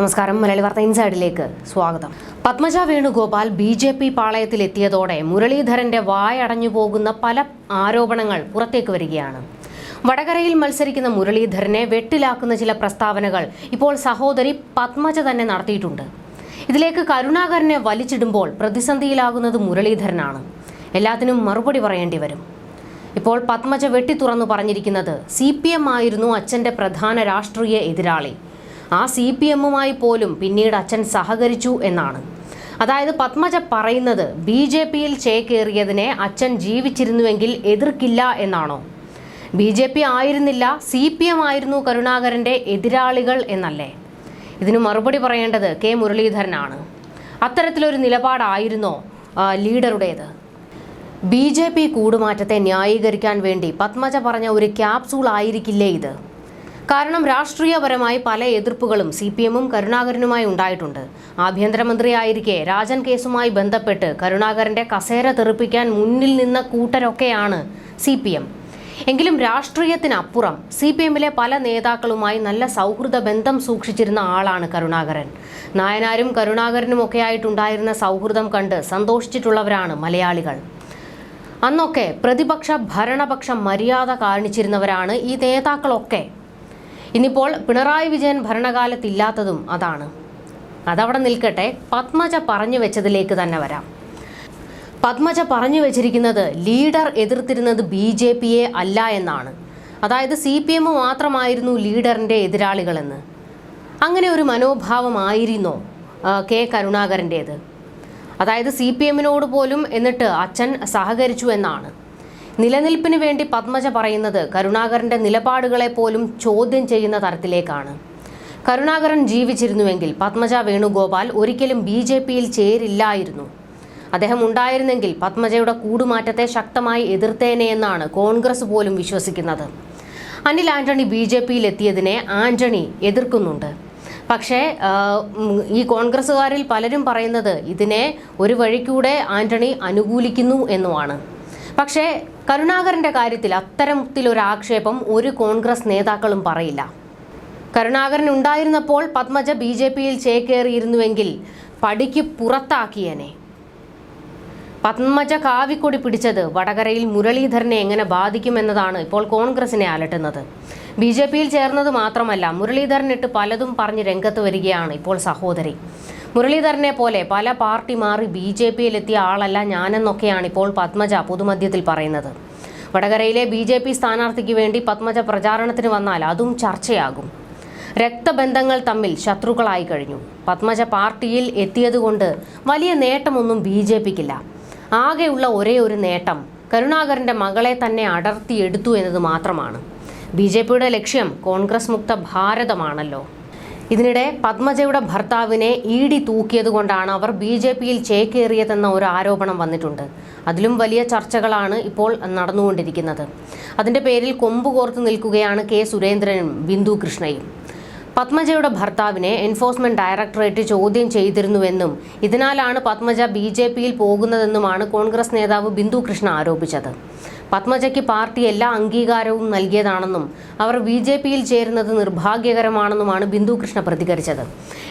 നമസ്കാരം. മലയാളി വാർത്ത ഇൻസൈഡിലേക്ക് സ്വാഗതം. Padmaja Venugopal B J P പാളയത്തിലെത്തിയതോടെ മുരളീധരന്റെ വായടഞ്ഞു പോകുന്ന പല ആരോപണങ്ങൾ പുറത്തേക്ക് വരികയാണ്. വടകരയിൽ മത്സരിക്കുന്ന മുരളീധരനെ വെട്ടിലാക്കുന്ന ചില പ്രസ്താവനകൾ ഇപ്പോൾ സഹോദരി പത്മജ തന്നെ നടത്തിയിട്ടുണ്ട്. ഇതിലേക്ക് കരുണാകരനെ വലിച്ചിടുമ്പോൾ പ്രതിസന്ധിയിലാകുന്നത് മുരളീധരനാണ്. എല്ലാത്തിനും മറുപടി പറയേണ്ടി വരും. ഇപ്പോൾ പത്മജ വെട്ടിത്തുറന്നു പറഞ്ഞിരിക്കുന്നത് സി പി എം ആയിരുന്നു അച്ഛന്റെ പ്രധാന രാഷ്ട്രീയ എതിരാളി. ആ സി പി എമ്മുമായി പോലും പിന്നീട് അച്ഛൻ സഹകരിച്ചു എന്നാണ്. അതായത് പത്മജ പറയുന്നത് ബി ജെ പിയിൽ ചേക്കേറിയതിനെ അച്ഛൻ ജീവിച്ചിരുന്നുവെങ്കിൽ എതിർക്കില്ല എന്നാണോ? ബി ജെ പി ആയിരുന്നില്ല സി പി എം ആയിരുന്നു കരുണാകരന്റെ എതിരാളികൾ എന്നല്ലേ? ഇതിന് മറുപടി പറയേണ്ടത് കെ മുരളീധരനാണ്. അത്തരത്തിലൊരു നിലപാടായിരുന്നോ ലീഡറുടേത്? ബി ജെ പി കൂടുമാറ്റത്തെ ന്യായീകരിക്കാൻ വേണ്ടി പത്മജ പറഞ്ഞ ഒരു ക്യാപ്സൂൾ ആയിരിക്കില്ലേ ഇത്? കാരണം രാഷ്ട്രീയപരമായി പല എതിർപ്പുകളും സി പി എമ്മും കരുണാകരനുമായി ഉണ്ടായിട്ടുണ്ട്. ആഭ്യന്തരമന്ത്രിയായിരിക്കെ രാജൻ കേസുമായി ബന്ധപ്പെട്ട് കരുണാകരന്റെ കസേര തെറിപ്പിക്കാൻ മുന്നിൽ നിന്ന കൂട്ടരൊക്കെയാണ് സി പി എം എങ്കിലും രാഷ്ട്രീയത്തിനപ്പുറം സി പി എമ്മിലെ പല നേതാക്കളുമായി നല്ല സൗഹൃദ ബന്ധം സൂക്ഷിച്ചിരുന്ന ആളാണ് കരുണാകരൻ. നായനാരും കരുണാകരനും ഒക്കെയായിട്ടുണ്ടായിരുന്ന സൗഹൃദം കണ്ട് സന്തോഷിച്ചിട്ടുള്ളവരാണ് മലയാളികൾ. അന്നൊക്കെ പ്രതിപക്ഷ ഭരണപക്ഷം മര്യാദ കാണിച്ചിരുന്നവരാണ് ഈ നേതാക്കളൊക്കെ. ഇന്നിപ്പോൾ പിണറായി വിജയൻ ഭരണകാലത്തില്ലാത്തതും അതാണ്. അതവിടെ നിൽക്കട്ടെ പത്മജ പറഞ്ഞു വെച്ചതിലേക്ക് തന്നെ വരാം. പത്മജ പറഞ്ഞു വെച്ചിരിക്കുന്നത് ലീഡർ എതിർത്തിരുന്നത് ബി ജെ പിയെ അല്ല എന്നാണ്. അതായത് സി പി എം മാത്രമായിരുന്നു ലീഡറിന്റെ എതിരാളികളെന്ന്. അങ്ങനെ ഒരു മനോഭാവമായിരുന്നോ കെ കരുണാകരന്റേത് അതായത് സി പി എമ്മിനോട് പോലും എന്നിട്ട് അച്ഛൻ സഹകരിച്ചു എന്നാണ്. നിലനിൽപ്പിന് വേണ്ടി പത്മജ പറയുന്നത് കരുണാകരന്റെ നിലപാടുകളെ പോലും ചോദ്യം ചെയ്യുന്ന തരത്തിലേക്കാണ്. കരുണാകരൻ ജീവിച്ചിരുന്നുവെങ്കിൽ പത്മജ വേണുഗോപാൽ ഒരിക്കലും ബി ജെ പിയിൽ ചേരില്ലായിരുന്നു. അദ്ദേഹം ഉണ്ടായിരുന്നെങ്കിൽ പത്മജയുടെ കൂടുമാറ്റത്തെ ശക്തമായി എതിർത്തേനെയെന്നാണ് കോൺഗ്രസ് പോലും വിശ്വസിക്കുന്നത്. അനിൽ ആന്റണി ബി ജെ പിയിൽ എത്തിയതിനെ ആന്റണി എതിർക്കുന്നുണ്ട്. പക്ഷേ ഈ കോൺഗ്രസ്സുകാരിൽ പലരും പറയുന്നത് ഇതിനെ ഒരു വഴിക്കൂടെ ആന്റണി അനുകൂലിക്കുന്നു എന്നുമാണ്. പക്ഷേ കരുണാകരന്റെ കാര്യത്തിൽ അത്തരത്തിലൊരു ആക്ഷേപം ഒരു കോൺഗ്രസ് നേതാക്കളും പറയില്ല. കരുണാകരൻ ഉണ്ടായിരുന്നപ്പോൾ പത്മജ ബി ജെ പിയിൽ ചേക്കേറിയിരുന്നുവെങ്കിൽ പടിക്ക് പുറത്താക്കിയനെ. പത്മജ കാവിക്കൊടി പിടിച്ചത് വടകരയിൽ മുരളീധരനെ എങ്ങനെ ബാധിക്കുമെന്നതാണ് ഇപ്പോൾ കോൺഗ്രസിനെ അലട്ടുന്നത്. ബി ജെ പിയിൽ ചേർന്നത് മാത്രമല്ല മുരളീധരനിട്ട് പലതും പറഞ്ഞ് രംഗത്ത് വരികയാണ് ഇപ്പോൾ സഹോദരി. മുരളീധരനെ പോലെ പല പാർട്ടി മാറി ബി ജെ പിയിലെത്തിയ ആളല്ല ഞാനെന്നൊക്കെയാണ് ഇപ്പോൾ പത്മജ പൊതുമധ്യത്തിൽ പറയുന്നത്. വടകരയിലെ ബി ജെ പി സ്ഥാനാർത്ഥിക്ക് വേണ്ടി പത്മജ പ്രചാരണത്തിന് വന്നാൽ അതും ചർച്ചയാകും. രക്തബന്ധങ്ങൾ തമ്മിൽ ശത്രുക്കളായി കഴിഞ്ഞു. പത്മജ പാർട്ടിയിൽ എത്തിയതുകൊണ്ട് വലിയ നേട്ടമൊന്നും ബി ജെ പിക്കില്ല. ആകെയുള്ള ഒരേ ഒരു നേട്ടം കരുണാകരന്റെ മകളെ തന്നെ അടർത്തിയെടുത്തു എന്നത് മാത്രമാണ്. ബി ജെ പിയുടെ ലക്ഷ്യം കോൺഗ്രസ് മുക്ത ഭാരതമാണല്ലോ. ഇതിനിടെ പത്മജയുടെ ഭർത്താവിനെ ഇ ഡി തൂക്കിയതുകൊണ്ടാണ് അവർ ബി ജെ പിയിൽ ചേക്കേറിയതെന്ന ഒരു ആരോപണം വന്നിട്ടുണ്ട്. അതിലും വലിയ ചർച്ചകളാണ് ഇപ്പോൾ നടന്നുകൊണ്ടിരിക്കുന്നത്. അതിന്റെ പേരിൽ കൊമ്പ് കോർത്ത് നിൽക്കുകയാണ് കെ സുരേന്ദ്രനും ബിന്ദു കൃഷ്ണയും. പത്മജയുടെ ഭർത്താവിനെ എൻഫോഴ്സ്മെന്റ് ഡയറക്ടറേറ്റ് ചോദ്യം ചെയ്തിരുന്നുവെന്നും ഇതിനാലാണ് പത്മജ ബി ജെ പിയിൽ പോകുന്നതെന്നുമാണ് കോൺഗ്രസ് നേതാവ് ബിന്ദു കൃഷ്ണ ആരോപിച്ചത്. പത്മജയ്ക്ക് പാർട്ടി എല്ലാ അംഗീകാരവും നൽകിയതാണെന്നും അവർ ബി ജെ പിയിൽ ചേരുന്നത് നിർഭാഗ്യകരമാണെന്നുമാണ് ബിന്ദു കൃഷ്ണ പ്രതികരിച്ചത്.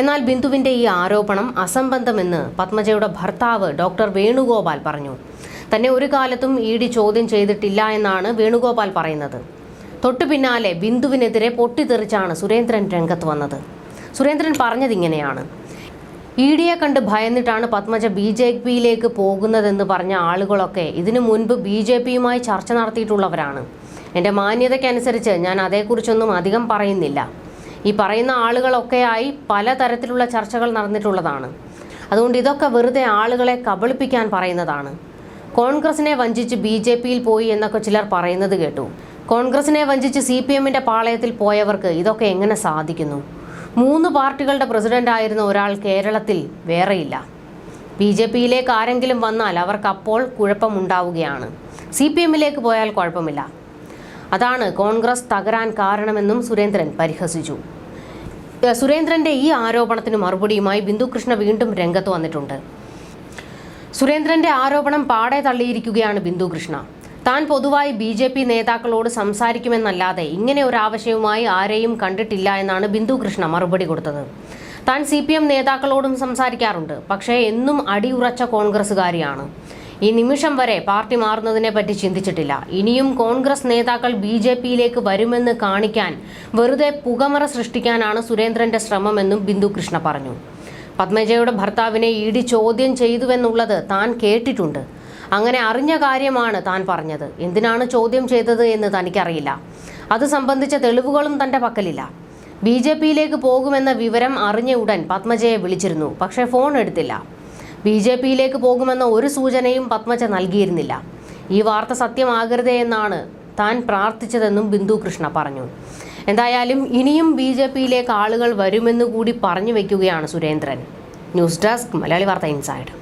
എന്നാൽ ബിന്ദുവിന്റെ ഈ ആരോപണം അസംബന്ധമെന്ന് പത്മജയുടെ ഭർത്താവ് ഡോക്ടർ വേണുഗോപാൽ പറഞ്ഞു. തന്നെ ഒരു കാലത്തും ഇ ഡി ചോദ്യം ചെയ്തിട്ടില്ല എന്നാണ് വേണുഗോപാൽ പറയുന്നത്. തൊട്ടു പിന്നാലെ ബിന്ദുവിനെതിരെ പൊട്ടിത്തെറിച്ചാണ് സുരേന്ദ്രൻ രംഗത്ത് വന്നത്. സുരേന്ദ്രൻ പറഞ്ഞതിങ്ങനെയാണ് ഇ ഡിയെ കണ്ട് ഭയന്നിട്ടാണ് പത്മജ ബി ജെ പിയിലേക്ക് പോകുന്നതെന്ന് പറഞ്ഞ ആളുകളൊക്കെ ഇതിനു മുൻപ് ബി ജെ പിയുമായി ചർച്ച നടത്തിയിട്ടുള്ളവരാണ്. എന്റെ മാന്യതയ്ക്കനുസരിച്ച് ഞാൻ അതേക്കുറിച്ചൊന്നും അധികം പറയുന്നില്ല. ഈ പറയുന്ന ആളുകളൊക്കെയായി പലതരത്തിലുള്ള ചർച്ചകൾ നടന്നിട്ടുള്ളതാണ്. അതുകൊണ്ട് ഇതൊക്കെ വെറുതെ ആളുകളെ കബളിപ്പിക്കാൻ പറയുന്നതാണ്. കോൺഗ്രസിനെ വഞ്ചിച്ച് ബി ജെ പിയിൽ പോയി എന്നൊക്കെ ചിലർ പറയുന്നത് കേട്ടു. കോൺഗ്രസിനെ വഞ്ചിച്ച് സി പി എമ്മിന്റെ പാളയത്തിൽ പോയവർക്ക് ഇതൊക്കെ എങ്ങനെ സാധിക്കുന്നു? മൂന്ന് പാർട്ടികളുടെ പ്രസിഡന്റ് ആയിരുന്ന ഒരാൾ കേരളത്തിൽ വേറെയില്ല. ബി ജെ പിയിലേക്ക് ആരെങ്കിലും വന്നാൽ അവർക്ക് അപ്പോൾ കുഴപ്പമുണ്ടാവുകയാണ്. സി പി എമ്മിലേക്ക് പോയാൽ കുഴപ്പമില്ല. അതാണ് കോൺഗ്രസ് തകരാൻ കാരണമെന്നും സുരേന്ദ്രൻ പരിഹസിച്ചു. സുരേന്ദ്രന്റെ ഈ ആരോപണത്തിന് മറുപടിയുമായി ബിന്ദുകൃഷ്ണ വീണ്ടും രംഗത്ത് വന്നിട്ടുണ്ട്. സുരേന്ദ്രന്റെ ആരോപണം പാടെ തള്ളിയിരിക്കുകയാണ് ബിന്ദു കൃഷ്ണ താൻ പൊതുവായി ബി ജെ പി നേതാക്കളോട് സംസാരിക്കുമെന്നല്ലാതെ ഇങ്ങനെ ഒരു ആവശ്യവുമായി ആരെയും കണ്ടിട്ടില്ല എന്നാണ് ബിന്ദു കൃഷ്ണ മറുപടി കൊടുത്തത്. താൻ സി പി എം നേതാക്കളോടും സംസാരിക്കാറുണ്ട്. പക്ഷേ എന്നും അടിയുറച്ച കോൺഗ്രസ്സുകാരിയാണ്. ഈ നിമിഷം വരെ പാർട്ടി മാറുന്നതിനെ പറ്റി ചിന്തിച്ചിട്ടില്ല. ഇനിയും കോൺഗ്രസ് നേതാക്കൾ ബി ജെ പിയിലേക്ക് വരുമെന്ന് കാണിക്കാൻ വെറുതെ പുകമറ സൃഷ്ടിക്കാനാണ് സുരേന്ദ്രന്റെ ശ്രമമെന്നും ബിന്ദു കൃഷ്ണ പറഞ്ഞു. പത്മജയുടെ ഭർത്താവിനെ ഇ ഡി ചോദ്യം ചെയ്തുവെന്നുള്ളത് താൻ കേട്ടിട്ടുണ്ട്. അങ്ങനെ അറിഞ്ഞ കാര്യമാണ് താൻ പറഞ്ഞത്. എന്തിനാണ് ചോദ്യം ചെയ്തത് എന്ന് തനിക്കറിയില്ല. അത് സംബന്ധിച്ച തെളിവുകളും തന്റെ പക്കലില്ല. ബി ജെ പിയിലേക്ക് പോകുമെന്ന വിവരം അറിഞ്ഞ ഉടൻ പത്മജയെ വിളിച്ചിരുന്നു. പക്ഷേ ഫോൺ എടുത്തില്ല. ബി ജെ പിയിലേക്ക് പോകുമെന്ന ഒരു സൂചനയും പത്മജ നൽകിയിരുന്നില്ല. ഈ വാർത്ത സത്യമാകരുതേ എന്നാണ് താൻ പ്രാർത്ഥിച്ചതെന്നും ബിന്ദു കൃഷ്ണ പറഞ്ഞു. എന്തായാലും ഇനിയും ബി ജെ പിയിലേക്ക് ആളുകൾ വരുമെന്ന് കൂടി പറഞ്ഞു വയ്ക്കുകയാണ് സുരേന്ദ്രൻ. ന്യൂസ് ഡെസ്ക് മലയാളി വാർത്ത ഇൻസൈഡ്.